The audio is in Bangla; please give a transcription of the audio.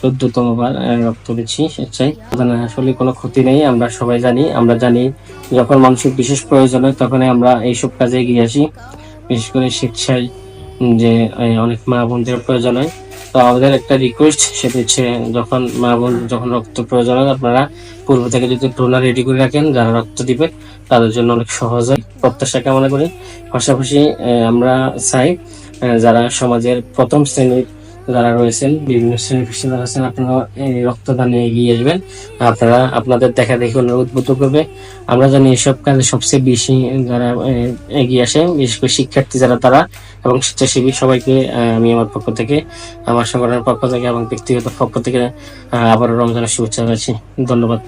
চোদ্দতম বার রক্ত দিচ্ছি রক্তদানে আসলে কোনো ক্ষতি নেই, আমরা সবাই জানি, আমরা জানি যখন মানুষের বিশেষ প্রয়োজন হয়, তখনই আমরা এইসব কাজে এগিয়ে আসি। বিশেষ করে স্বেচ্ছায় যে অনেক মা বোনদের প্রয়োজন হয়। তো আমাদের একটা রিকোয়েস্ট সেটা হচ্ছে যখন মা বোন, যখন রক্ত প্রয়োজন হয়, আপনারা পূর্ব থেকে যদি ডোনার রেডি করে রাখেন, যারা রক্ত দিবে, তাদের জন্য অনেক সহজ হয়। প্রত্যাশা কামনা করি। পাশাপাশি আমরা চাই যারা সমাজের প্রথম শ্রেণির যারা রয়েছেন, বিভিন্ন শ্রেণি খ্রিস্টান যারা আছেন, আপনারা এই রক্তদানে এগিয়ে আসবেন। আপনারা আপনাদের দেখা দেখি উদ্বুদ্ধ করবে। আমরা জানি এসব কাজে সবচেয়ে বেশি যারা এগিয়ে আসে, বিশেষ করে শিক্ষার্থী যারা তারা, এবং স্বেচ্ছাসেবী সবাইকে আমি আমার পক্ষ থেকে, আমার সংগঠনের পক্ষ থেকে এবং ব্যক্তিগত পক্ষ থেকে আবারও রমজানের শুভেচ্ছা জানাচ্ছি। ধন্যবাদ।